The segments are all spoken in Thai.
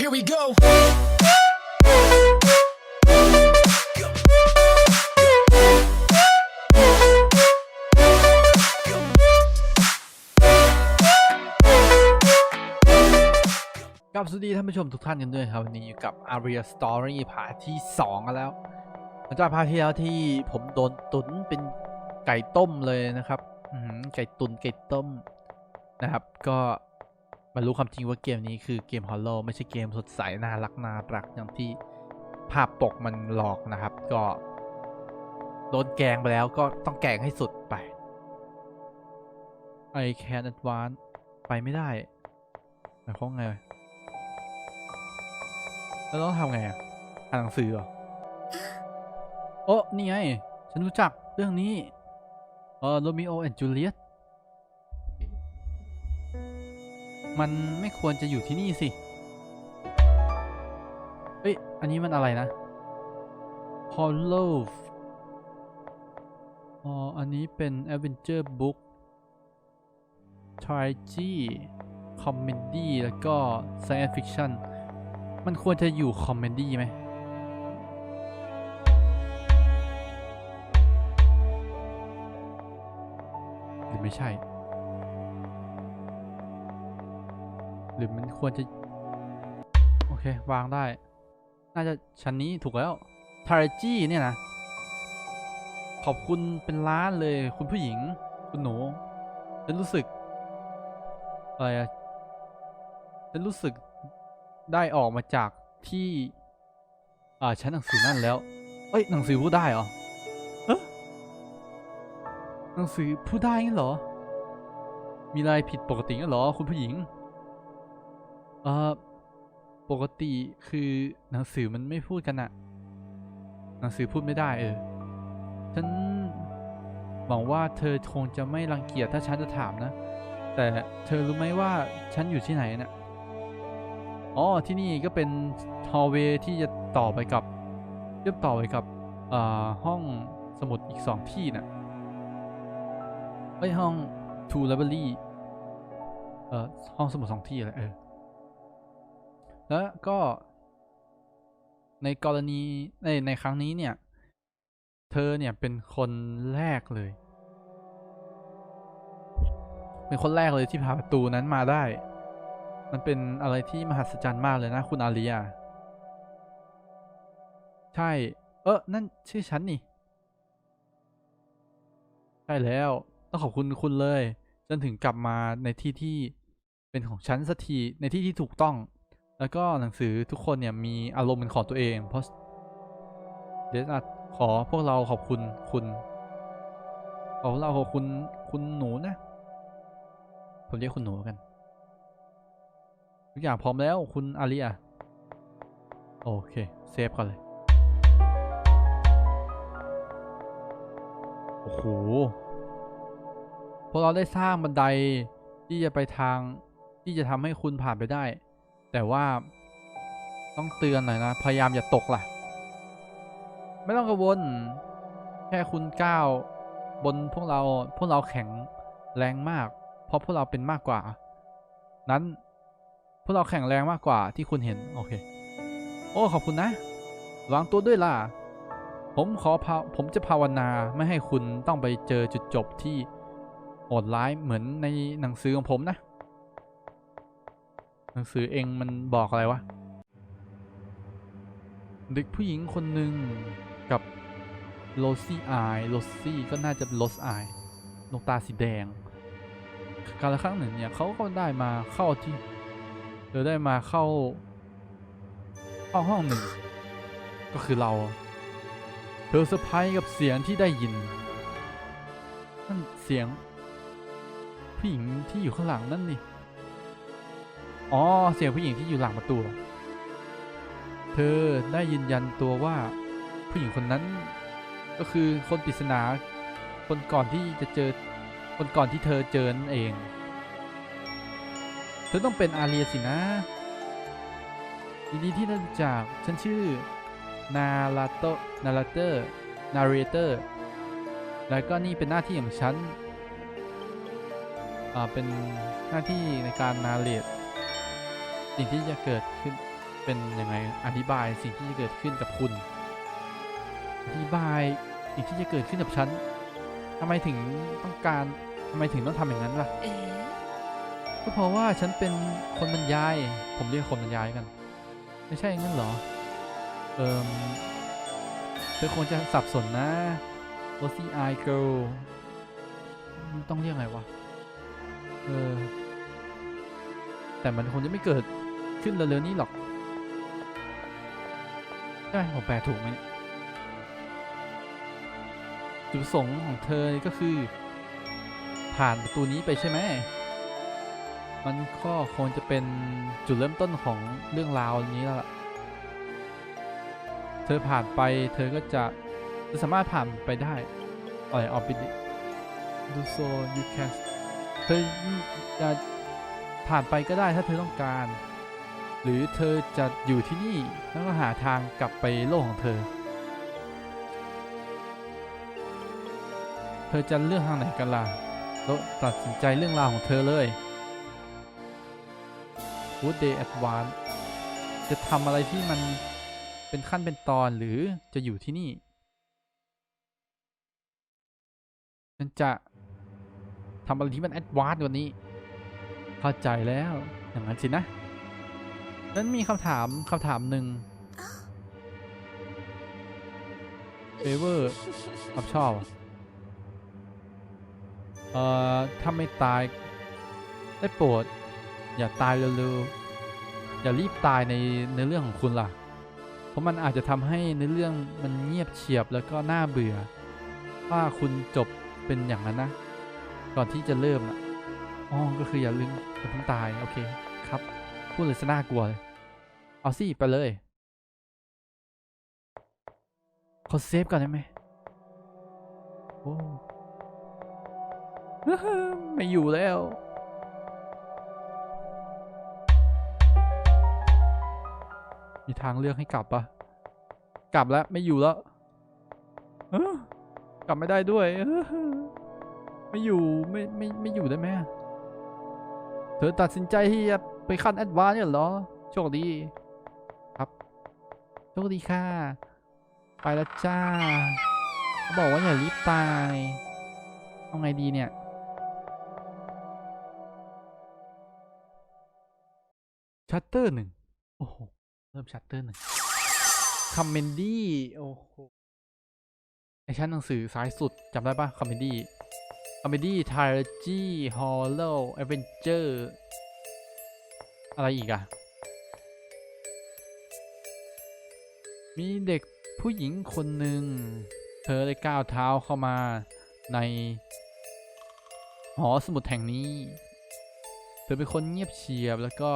Here we go. กับสวัสดีท่านผู้ชมทุกท่านกันด้วยครับ วันนี้อยู่กับ Aria Story พาร์ทที่2กันแล้วหลังจากพาร์ทที่แล้วที่ผมโดนตุนเป็นไก่ต้มเลยนะครับไก่ตุนไก่ต้มนะครับ ก็ มารู้ความจริงว่าเกมนี้คือเกมฮอลโลไม่ใช่เกมสดใสน่ารักน่ารักอย่างที่ภาพปกมันหลอกนะครับ ก็โดนแกล้งไปแล้วก็ต้องแกล้งให้สุดไป I can advance ไปไม่ได้หมายความไง แล้วต้องทำไงอะอ่านหนังสือเหรอโอ้นี่ไง ฉันรู้จักเรื่องนี้ เออโรมิโอแอนด์จูเลียต มันไม่ควรจะอยู่ที่นี่สิเอ้ย อันนี้มันอะไรนะ Hollow อ๋อ อันนี้เป็น Adventure Book Trilogy Comedy แล้วก็ Science Fiction มันควรจะอยู่คอมเมดี้ไหมหรือไม่ใช่ หรือมันควรจะ โอเค วางได้ น่าจะชั้นนี้ถูกแล้วทาราจี้เนี่ยนะ ขอบคุณเป็นล้านเลยคุณผู้หญิง คุณหนูฉันรู้สึก อะไรอะฉันรู้สึกได้ออกมาจากที่ อ่าชั้นหนังสือนั่นแล้ว เอ้ยหนังสือพูดได้เหรอเอะหนังสือพูดได้เหรอ มีอะไรผิดปกติเหรอ คุณผู้หญิง ออปกติคือหนังสือมันไม่พูดกันอะหนังสือพูดไม่ได้เออ ฉันหวังว่าเธอคงจะไม่รังเกียจถ้าฉันจะถามนะ แต่เธอรู้ไหมว่าฉันอยู่ที่ไหนน่ะอ๋อที่นี่ก็เป็นฮอลเวย์ที่จะต่อไปกับเชื่อมต่อไปกับอ่าห้องสมุดอีกสองที่น่ะไอห้อง two library เอ่อห้องสมุดสองที่อะไรเออ แล้วก็ในกรณีในในครั้งนี้เนี่ย เธอเนี่ยเป็นคนแรกเลย เป็นคนแรกเลยที่ผ่าประตูนั้นมาได้ มันเป็นอะไรที่มหัศจรรย์มากเลยนะคุณอาเรีย ใช่ เออนั่นชื่อฉันนี่ ใช่แล้ว ต้องขอบคุณคุณเลย จนถึงกลับมาในที่ที่เป็นของฉันสักทีในที่ที่ถูกต้อง แล้วก็หนังสือทุกคนเนี่ยมีอารมณ์เป็นของตัวเอง เพราะเดี๋ยวอาขอพวกเราขอบคุณคุณขอพวกเราขอบคุณคุณหนูนะ ผมเรียกคุณหนูกัน ทุกอย่างพร้อมแล้วคุณอาเรียโอเค เซฟก่อนเลย โอ้โห พวกเราได้สร้างบันไดที่จะไปทางที่จะทำให้คุณผ่านไปได้ แต่ว่าต้องเตือนหน่อยนะ พยายามอย่าตกล่ะ ไม่ต้องกังวล แค่คุณก้าวบนพวกเราพวกเราแข็งแรงมาก เพราะพวกเราเป็นมากกว่า นั้นพวกเราแข็งแรงมากกว่าที่คุณเห็น โอเค โอ้ขอบคุณนะ วางตัวด้วยล่ะ ผมขอพผมจะภาวนาไม่ให้คุณต้องไปเจอจุดจบที่โหดร้ายเหมือนในหนังสือของผมนะ นังสือเองมันบอกอะไรวะ เด็กผู้หญิงคนหนึ่งกับโรซี่อายโรซี่ก็น่าจะโรสอายดวงตาสีแดง การละครั้งหนึ่งเนี่ยเขาก็ได้มาเข้าที่เธอได้มาเข้าเข้าห้องหนึ่ง ก็คือเราเธอเซอร์ไพรส์กับเสียงที่ได้ยินนั่นเสียงผู้หญิงที่อยู่ข้างหลังนั่นนี่ อ๋อ เสียงผู้หญิงที่อยู่หลังประตูเหรอเธอได้ยืนยันตัวว่าผู้หญิงคนนั้น ก็คือคนปริศนา คนก่อนที่จะเจอ คนก่อนที่เธอเจอนั่นเอง เธอต้องเป็นอาเรียสินะยินดีที่ได้รู้จักฉันชื่อ นาลาโตนาลาเตอร์นาเรเตอร์ แล้วก็นี่เป็นหน้าที่ของฉัน อ่า เป็นหน้าที่ในการนาเรต สิ่งที่จะเกิดขึ้นเป็นยังไงอธิบายสิ่งที่จะเกิดขึ้นกับคุณ อธิบายสิ่งที่จะเกิดขึ้นกับฉันทำไมถึงต้องการทำไมถึงต้องทำอย่างนั้นล่ะ เอ๊ะก็เพราะว่าฉันเป็นคนบรรยาย ผมเรียกคนบรรยายกัน ไม่ใช่งั้นเหรอ เอิมเธอคงจะสับสนนะ r o s i Eye Girl ต้องเรียกไงวะ เออ แต่มันคงจะไม่เกิด ขึ้นเร็วๆนี้หรอกใช่ไหมผมแปลถูกไหมจุดประสงค์ของเธอก็คือ ผ่านประตูนี้ไปใช่ไหม มันก็คงจะเป็นจุดเริ่มต้นของเรื่องราวนี้แล้วล่ะ เธอผ่านไปเธอก็จะจะสามารถผ่านไปได้อ่อยเอาไปดิ do so you can เธอจะผ่านไปก็ได้ถ้าเธอต้องการ หรือเธอจะอยู่ที่นี่แล้วก็หาทางกลับไปโลกของเธอ เธอจะเลือกทางไหนกันล่ะแล้วตัดสินใจเรื่องราวของเธอเลย Wood Day Advance จะทำอะไรที่มันเป็นขั้นเป็นตอนหรือจะอยู่ที่นี่ฉันจะทำอะไรที่มันแอดวานซ์กว่านี้ เข้าใจแล้วอย่างนั้นสินะ นั้นมีคำถามคำถามหนึ่งเฟเวอร์ครับชอบ เอ่อ ถ้าไม่ตาย ได้โปรด อย่าตายเร็วๆ อย่ารีบตายในเนื้อเรื่องของคุณล่ะ เพราะมันอาจจะทำให้เนื้อเรื่องมันเงียบเฉียบแล้วก็น่าเบื่อ ว่าคุณจบเป็นอย่างนั้นนะ ก่อนที่จะเริ่มอะอ๋อก็คืออย่าลืมอย่าเพิ่งตาย โอเค พูดเลยซะน่ากลัวเลย เอาสิไปเลยขอเซฟก่อนได้ไหมโอ้ไม่อยู่แล้ว มีทางเลือกให้กลับปะกลับแล้วไม่อยู่แล้วกลับไม่ได้ด้วย ไม่อยู่ไม่ไม่ไม่อยู่ได้ไหมเธอตัดสินใจที่จะ ไปขั้นแอดวานซ์เนี่ยเหรอ โชคดี ครับ โชคดีค่ะ ไปแล้วจ้าเขาบอกว่าอย่ารีบตาย เอาไงดีเนี่ย ชัตเตอร์หนึ่ง โอ้โห เริ่มชัตเตอร์หนึ่งคอมเมดี้ โอ้โห ไอชั้นหนังสือซ้ายสุดจำได้ปะคอมเมดี้คอมเมดี้ทาร์จีฮอลโลเอเวนเจอร์ อะไรอีกอะมีเด็กผู้หญิงคนหนึ่ง เธอได้ก้าวเท้าเข้ามาในหอสมุดแห่งนี้ เธอเป็นคนเงียบเชียบแล้วก็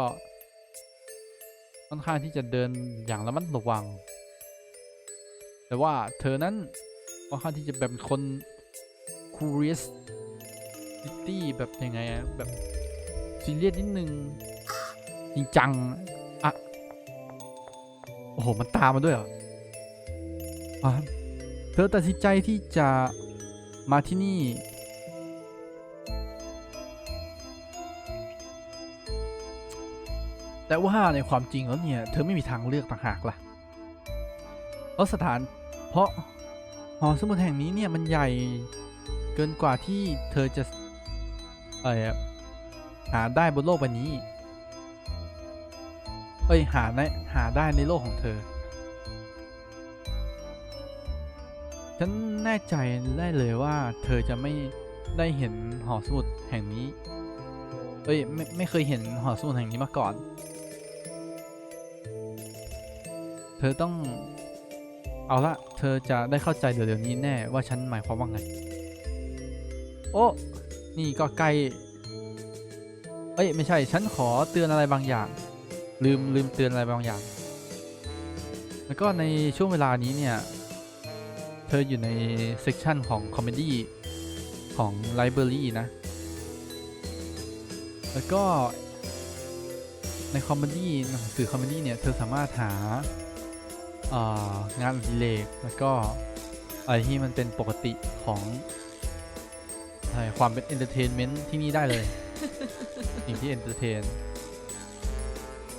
ค่อนข้างที่จะเดินอย่างระมัดระวัง แต่ว่าเธอนั้นค่อนข้างที่จะแบบคน curious city แบบยังไงอะแบบซีเรียสนิดนึง จริงจังอะโอ้โห มันตามมาด้วยเหรออะเธอตัดสินใจที่จะมาที่นี่ แต่ว่าในความจริงแล้วเนี่ย เธอไม่มีทางเลือกต่างหากล่ะ เพราะสถาน เพราะหอสมุดแห่งนี้เนี่ยมันใหญ่เกินกว่าที่เธอจะ เออหาได้บนโลกใบนี้ อ้ยหาในหาได้ในโลกของเธอ ฉันแน่ใจได้เลยว่า เธอจะไม่ได้เห็นหอสมุดแห่งนี้ เอ้ยไม่ไม่เคยเห็นหอสมุดแห่งนี้มาก่อน เธอต้องเอาละ เธอจะได้เข้าใจเดี๋ยวนี้แน่ว่าฉันหมายความว่าไง โอ้ นี่ก็ใกล้ เอ้ย ไม่ใช่ ฉันขอเตือนอะไรบางอย่าง ลืมลืมเตือนอะไรบางอย่าง แล้วก็ในช่วงเวลานี้เนี่ย เธออยู่ในเซกชันของคอมเมดี้ของไลบรารีนะ แล้วก็ในคอมเมดี้หนังสือคอมเมดี้เนี่ย เธอสามารถหาเอ่องานอดิเรกแล้วก็อะไรที่มันเป็นปกติของอะไรความเป็นเอนเตอร์เทนเมนต์ที่นี่ได้เลย สิ่งที่เอนเตอร์เทน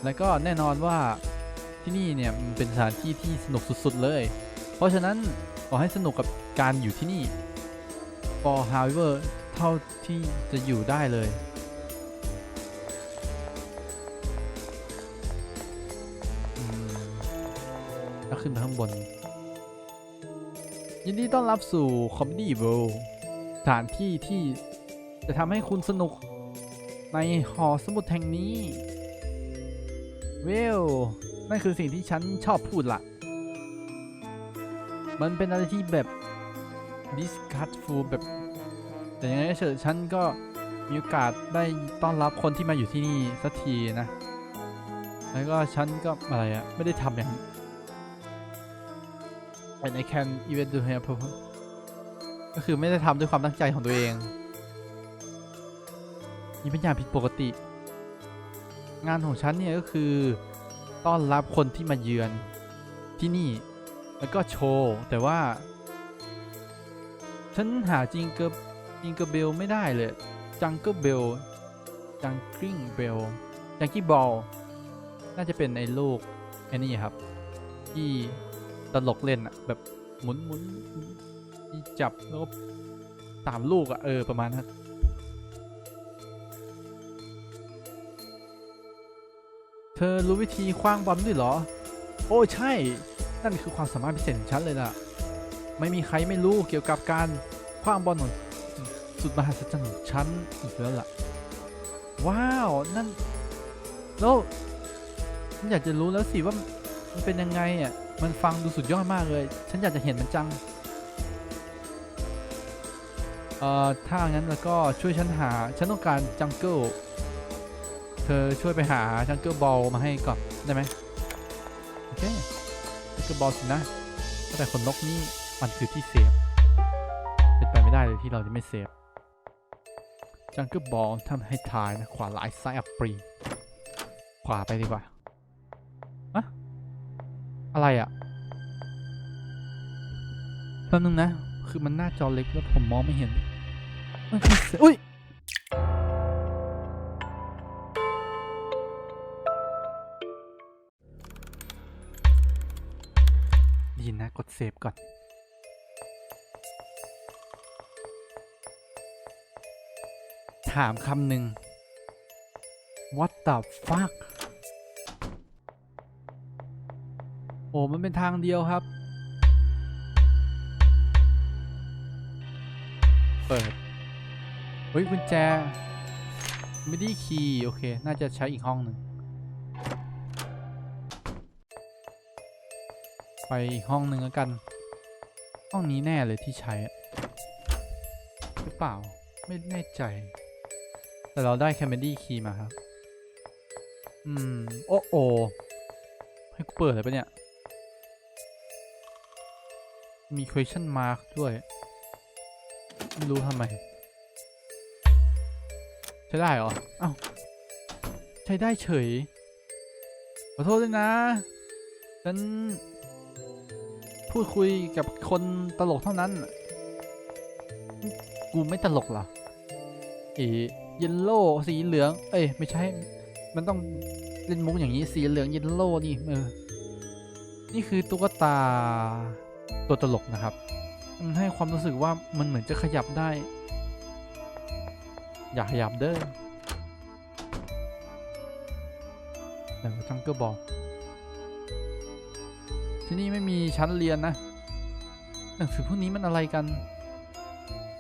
แล้วก็แน่นอนว่าที่นี่เนี่ยมันเป็นสถานที่ที่สนุกสุดๆเลย เพราะฉะนั้นขอให้สนุกกับการอยู่ที่นี่ for however เท่าที่จะอยู่ได้เลยแล้วขึ้นไปข้างบน ยินดีต้อนรับสู่ comedy w o r l สถานที่ที่จะทำให้คุณสนุกในหอสมุดแห่งนี้ เวล นั่นคือสิ่งที่ฉันชอบพูดละมันเป็นอะไรที่แบบ disgustful แบบ แต่ยังไงก็เถอะฉันก็มีโอกาสได้ต้อนรับคนที่มาอยู่ที่นี่สักทีนะ แล้วก็ฉันก็อะไรอะไม่ได้ทำอย่าง and I can even do here ก็คือไม่ได้ทำด้วยความตั้งใจของตัวเองนี่เป็นอย่างผิดปกติ งานของฉันเนี่ยก็คือ ต้อนรับคนที่มาเยือนที่นี่ แล้วก็โชว์ แต่ว่า ฉันหาจิงเกอร์จิงเกอร์เบลไม่ได้เลย จังเกอร์เบลจังกริงเบลจังกี้บอลน่าจะเป็นไอ้ลูกไอ้นี่ครับ ที่ตลกเล่นอะแบบหมุนหมุนที่จับแล้วก็สามลูกอะเออประมาณนั้น เธอรู้วิธีคว้างบอลด้วยเหรอ โอ้ใช่ นั่นคือความสามารถพิเศษของฉันเลยล่ะ ไม่มีใครไม่รู้เกี่ยวกับการคว้างบอลของสุดมหัศจรรย์ของฉันอีกแล้วล่ะ ว้าว นั่น แล้วฉันอยากจะรู้แล้วสิว่ามันเป็นยังไงอะ มันฟังดูสุดยอดมากเลย ฉันอยากจะเห็นมันจัง เอ่อ ถ้างั้นแล้วก็ช่วยฉันหา ฉันต้องการจังเกิล เธอช่วยไปหาจังเกิลบอลมาให้ก่อนได้ไหมโอเคจังเกิลบอลสินะแต่คนนกนี่มันคือที่เซฟเป็นไปไม่ได้เลยที่เราจะไม่เซฟจังเกิลบอลทำให้ทายนะขวาหลายซ้ายอัปรีขวาไปดีกว่าอะอะไรอะแป๊บนึงนะ คือมันหน้าจอเล็กแล้วผมมองไม่เห็นมันคือเสียอุ้ย กดเซฟก่อน ถามคำหนึ่ง What the fuck โอ้ มันเป็นทางเดียวครับ เปิด เฮ้ยกุญแจ ไม่ได้คีย์ โอเค น่าจะใช้อีกห้องหนึ่ง ไปอีกห้องหนึ่งแล้วกัน ห้องนี้แน่เลยที่ใช้หรือเปล่าไม่แน่ใจ แต่เราได้แคมเบดี้คีย์มาครับ อืม โอ้โอให้กูเปิดเลยปะเนี่ย มี question mark ด้วย ไม่รู้ทำไม ใช้ได้เหรอ เอ้า ใช้ได้เฉย ขอโทษด้วยนะ ฉัน พูดคุยกับคนตลกเท่านั้น กูไม่ตลกหรอเอเยลโล่สีเหลือง เอ้ยไม่ใช่ มันต้องเล่นมุกอย่างนี้สีเหลืองเยลโล่นี่เออ นี่คือตุ๊กตาตัวตลกนะครับ มันให้ความรู้สึกว่ามันเหมือนจะขยับได้ อยากขยับเด้อแต่ว่าจังเกอร์บอก ที่นี่ไม่มีชั้นเรียนนะหนังสือพวกนี้มันอะไรกัน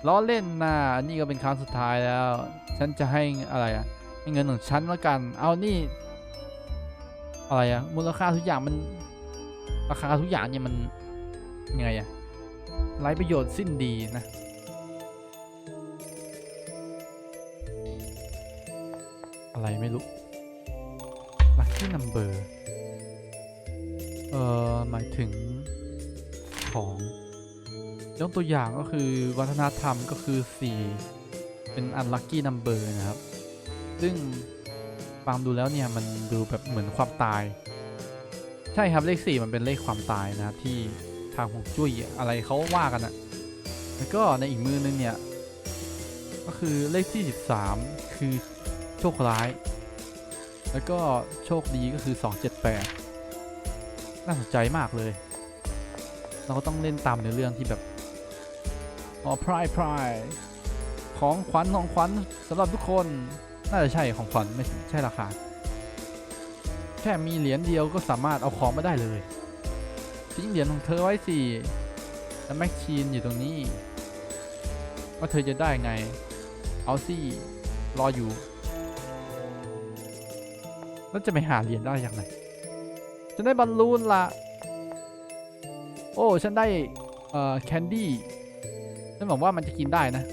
ล้อเล่นนะนี่ก็เป็นครั้งสุดท้ายแล้ว ฉันจะให้อะไรอะให้เงินของฉันแล้วกัน เอานี่ อะไรอะมูลค่าทุกอย่างมัน ราคาทุกอย่างเนี่ยมันยังไงอะไร้ประโยชน์สิ้นดีนะอะไรไม่รู้ lucky number เอ่ อหมายถึงของยกตัวอย่างก็คือวัฒนธรรมก็คือ 4 เป็น unlucky number นะครับ ซึ่งฟังดูแล้วเนี่ย มันดูแบบเหมือนความตาย ใช่ครับเลข 4 มันเป็นเลขความตายนะครับที่ทางฮวงจุ้ยอะไรเขาว่ากันอะแล้วก็ในอีกมือนึงเนี่ย ก็คือเลขที่ 13 คือโชคร้าย แล้วก็โชคดีก็คือ 278 น่าสนใจมากเลย เราก็ต้องเล่นตามในเรื่องที่แบบอ๋อพรายพรายของขวัญของขวัญสำหรับทุกคน น่าจะใช่ของขวัญไม่ใช่ราคา แค่มีเหรียญเดียวก็สามารถเอาของมาได้เลยทิ้งเหรียญของเธอไว้สิแล้วแม็กชีนอยู่ตรงนี้ ว่าเธอจะได้ไง เอาสิรออยู่ แล้วจะไปหาเหรียญได้อย่างไร ฉันได้บอลลูนละโอ้ ฉันได้เอ่อแคนดี้ฉันหวังว่ามันจะกินได้นะ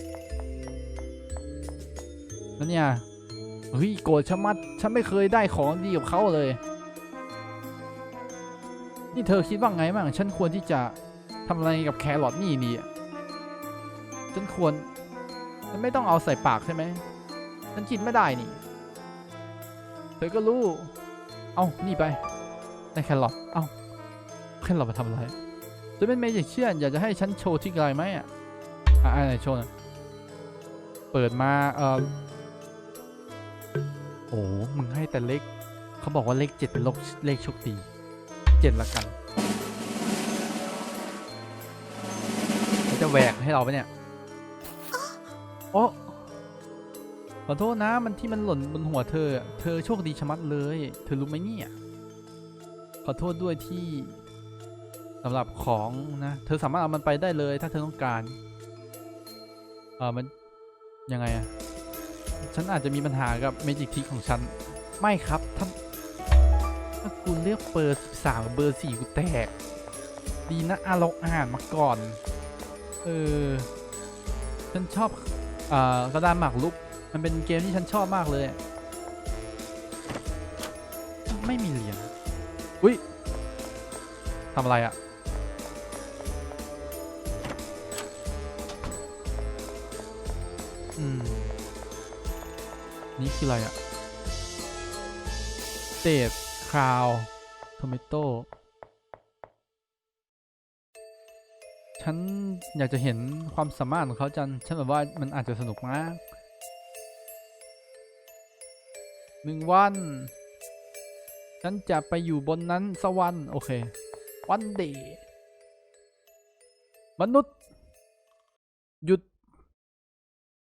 แล้วเนี่ยเฮ้ยโกรธชะมัดฉันไม่เคยได้ของดีกับเขาเลย นี่เธอคิดว่าไงบ้างฉันควรที่จะทำอะไรกับแครอทนี่ดีอะฉันควรฉันไม่ต้องเอาใส่ปากใช่ไหมฉันกินไม่ได้นี่ เธอก็รู้ เอานี่ไป ได้แครอทเอาแครอทมาทำอะไรจะเป็นเมจิเชียนอยากจะให้ฉันโชว์ที่อะไรไหมอะอะอะไรโชว์น่อยเปิดมาเออโอ้มึงให้แต่เลขเขาบอกว่าเลขเจ็ดเป็นเลขเลขโชคดีเจ็ดละกันจะแหวกให้เราปะเนี่ย โอ้ขอโทษนะมันที่มันหล่นบนหัวเธอ เธอโชคดีชะมัดเลย เธอรู้ไหมเนี่ย อโทษด้วยที่สำหรับของนะ เธอสามารถเอามันไปได้เลยถ้าเธอต้องการ เออมันยังไงอะฉันอาจจะมีปัญหากับเมจิกทิกของฉัน ไม่ครับถ้าถ้ากูเลือกเบอร์สามเบอร์สี่กูแตก ดีนะอะเราอ่านมาก่อน เออ ฉันชอบอ่ากระดานหมากรุก มันเป็นเกมที่ฉันชอบมากเลย ไม่มีเหรียญ ทำอะไรอะอืม นี่คืออะไรอะเตดคราวโทเมโต้ฉันอยากจะเห็นความสามารถของเขาจังฉันแบบว่ามันอาจจะสนุกมากหนึ่งวัน ฉันจะไปอยู่บนนั้นสกวรรค์โอเค วันเดย์มนุษย์ หยุด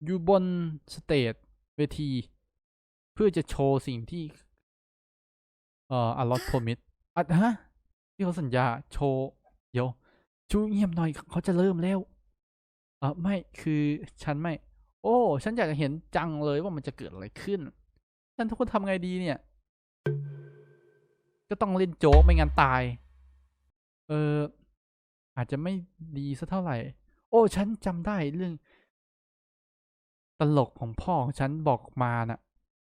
อยู่บนสเตจเวที เพื่อจะโชว์สิ่งที่เอ่ออลอตโพมิดอะฮะ ที่เขาสัญญาโชว์ เดี๋ยว ชูเงียบหน่อยเขาจะเริ่มแล้วเออไม่คือฉันไม่ โอ้ ฉันอยากจะเห็นจังเลยว่ามันจะเกิดอะไรขึ้น ฉันทุกคนทำไงดีเนี่ย ก็ต้องเล่นโจ๊กไม่งั้นตาย ออ อาจจะไม่ดีสักเท่าไหร่ โอ้ ฉันจำได้เรื่อง ตลกของพ่อของฉันบอกมาน่ะ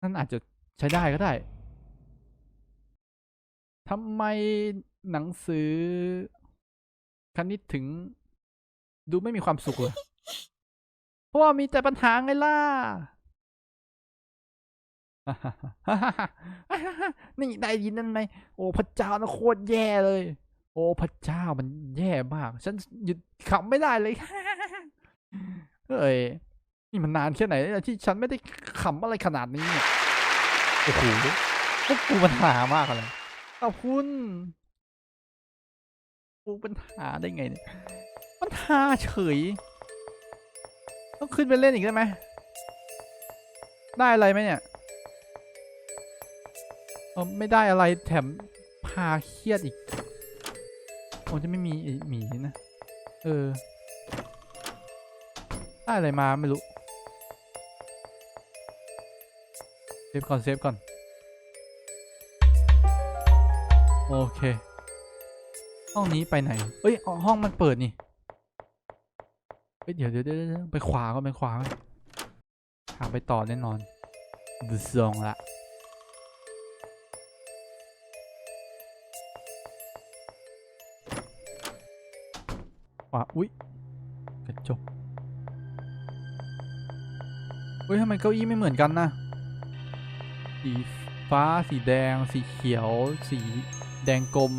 นั่นอาจจะใช้ได้ก็ได้ทำไมหนังสือคณิตถึง ดูไม่มีความสุขเลยเพราะว่ามีแต่ปัญหาไงล่ะ นี่ได้ยินนั่นไหม โอ้พระเจ้านะโคตรแย่เลย โอ้พระเจ้ามันแย่มาก ฉันหยุดขำไม่ได้เลยเฮ้ยนี่มันนานแค่ไหนแล้วที่ฉันไม่ได้ขำอะไรขนาดนี้เนี่ยโอ้โหพวกกูปัญหามากเลยขอบคุณกูปัญหาได้ไงเนี่ยปัญหาเฉย ต้องขึ้นไปเล่นอีกได้ไหมได้อะไรไหมเนี่ยเออไม่ได้อะไรแถมพาเครียดอีก โอ้จะไม่มีไอ้หมีนะ เออได้อะไรมาไม่รู้ เซฟก่อน เซฟก่อน โอเค ห้องนี้ไปไหน เอ้ย ห้องมันเปิดนี่เดี๋ยวเดี๋ยวเดี๋ยวไปขวาก็ไปขวาก่อนทางไปต่อแน่นอนดูทรงละ วาอุ๊ยกระจกเฮ้ยทำไมเก้าอี้ไม่เหมือนกันนะ สีฟ้า สีแดง สีเขียว สีแดงกลม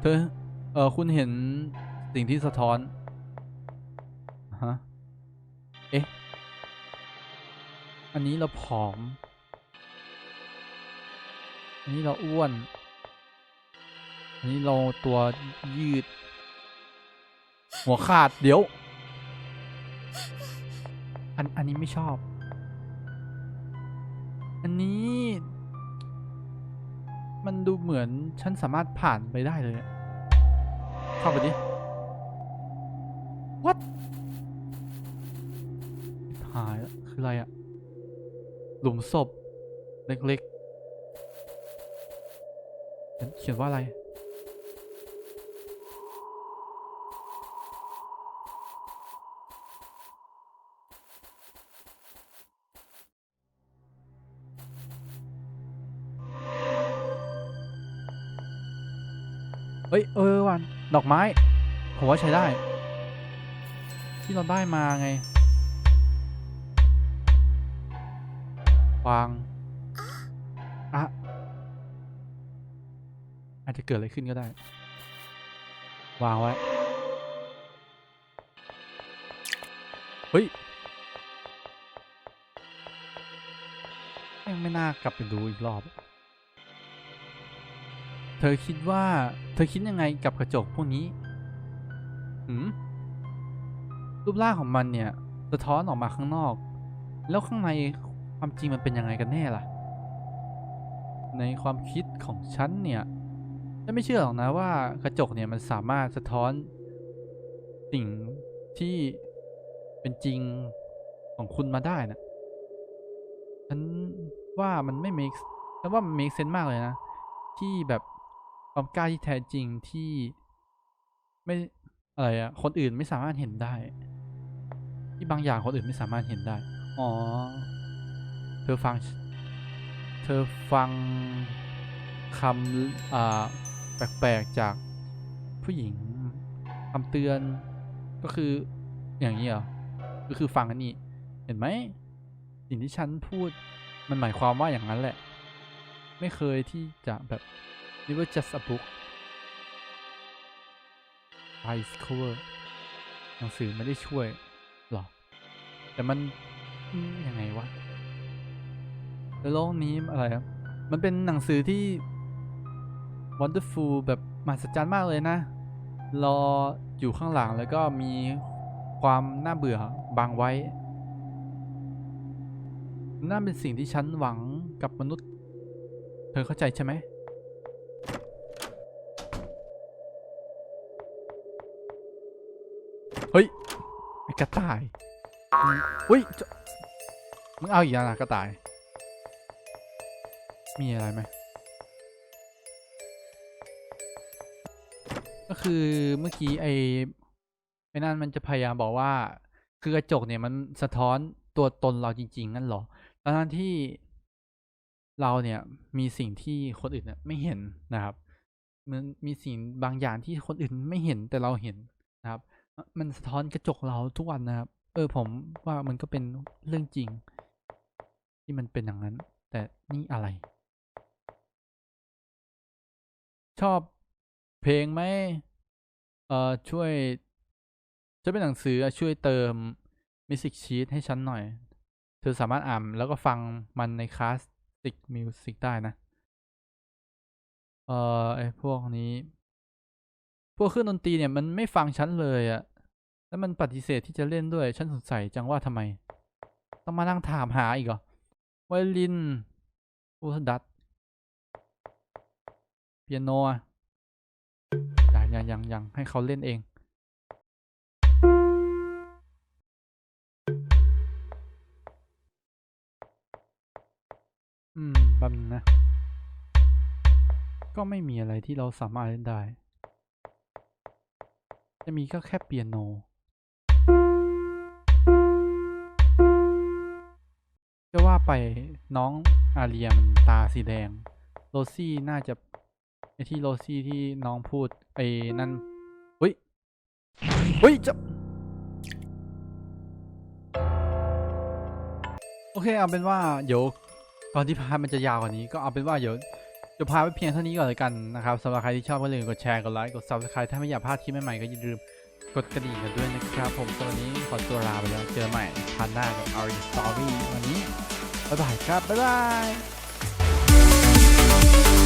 เธอ เออคุณเห็นสิ่งที่สะท้อน ฮะ เอ๊ะ อันนี้เราผอม อันนี้เราอ้วน อันนี้เราตัวยืด หัวขาดเดี๋ยว อันอันนี้ไม่ชอบ อันนี้ มันดูเหมือนฉันสามารถผ่านไปได้เลย เข้าไปดิ what หายล้วคืออะไรอะหลุมศพ เล็กๆเขียนว่าอะไร เอ้ยเออวันดอกไม้ผมว่าใช้ได้ ที่เราได้มาไงวางอะอาจจะเกิดอะไรขึ้นก็ได้ วางไว้ เฮ้ยยังไม่น่ากลับไปดูอีกรอบ เธอคิดว่า เธอคิดยังไงกับกระจกพวกนี้หืมรูปร่างของมันเนี่ยสะท้อนออกมาข้างนอก แล้วข้างในความจริงมันเป็นยังไงกันแน่ล่ะ ในความคิดของฉันเนี่ยฉันไม่เชื่อหรอกนะว่ากระจกเนี่ยมันสามารถสะท้อนสิ่งที่เป็นจริงของคุณมาได้นะฉันว่ามันไม่ make ฉันว่ามัน make sense มากเลยนะ ที่แบบ ความกล้าที่แท้จริงที่ไม่อะไรอะคนอื่นไม่สามารถเห็นได้ ที่บางอย่างคนอื่นไม่สามารถเห็นได้ อ๋อ เธอฟัง เธอฟังคำอ่าแปลกๆจากผู้หญิงคำเตือนก็คืออย่างนี้เหรอ ก็คือฟังอันนี้ เห็นไหมสิ่งที่ฉันพูดมันหมายความว่าอย่างนั้นแหละ ไม่เคยที่จะแบบ never just a book ice cover หนังสือไม่ได้ช่วยหรอ แต่มันยังไงวะแล้วโลกนี้อะไรครับมันเป็นหนังสือที่ wonderful แบบมหัศจรรย์มากเลยนะ รออยู่ข้างหลังแล้วก็มีความน่าเบื่อบังไว้ นั่นเป็นสิ่งที่ฉันหวังกับมนุษย์ เธอเข้าใจใช่ไหม เฮ้ยกระต่ายเฮ้ยมึงเอาอีกแล้วนะกระต่าย มีอะไรไหมก็คือเมื่อกี้ไอ้ไอ้นั่นมันจะพยายามบอกว่า คือกระจกเนี่ยมันสะท้อนตัวตนเราจริงๆงั้นหรอทั้งๆที่เราเนี่ยมีสิ่งที่คนอื่นเนี่ยไม่เห็นนะครับ มันมีสิ่งบางอย่างที่คนอื่นไม่เห็นแต่เราเห็นนะครับ มันสะท้อนกระจกเราทุกวันนะครับ เออผมว่ามันก็เป็นเรื่องจริง ที่มันเป็นอย่างนั้น แต่นี่อะไร ชอบเพลงไหมเอ่อช่วยจะเป็นหนังสือช่วยเติม Music Sheet ให้ฉันหน่อย เธอสามารถอ่านแล้วก็ฟังมันในคลาสสิกมิวสิกได้นะ เอ่อไอพวกนี้ พวกเครื่องดนตรีเนี่ยมันไม่ฟังฉันเลยอะแล้วมันปฏิเสธที่จะเล่นด้วย ฉันสงสัยจังว่าทำไม ต้องมานั่งถามหาอีกเหรอไวโอลินอูดัตเปียโนอะยังยังยังยังให้เขาเล่นเอง อืมแป๊บนึงนะ ก็ไม่มีอะไรที่เราสามารถเล่นได้ จะมีก็แค่เปียโน จะว่าไปน้องอาเรียมันตาสีแดง โรซี่น่าจะไอที่โรซี่ที่น้องพูดไอ้นั่นเฮ้ยเฮ้ยจะโอเคเอาเป็นว่าเดี๋ยวก่อนที่พามันจะยาวกว่านี้ก็เอาเป็นว่าเดี๋ยว จะพาไปเพียงเท่านี้ก่อนเลยกันนะครับสำหรับใครที่ชอบก็ลืมกดแชร์ กดไลค์ กดซับสไครต์ถ้าไม่อยากพลาดคลิปใหม่ๆก็อย่าลืมกดกระดิ่งกันด้วยนะครับ ผมตอนนี้ขอตัวลาไปแล้ว เจอใหม่พันหน้ากับ Our Story วันนี้ บ๊ายบายครับ บ๊ายบาย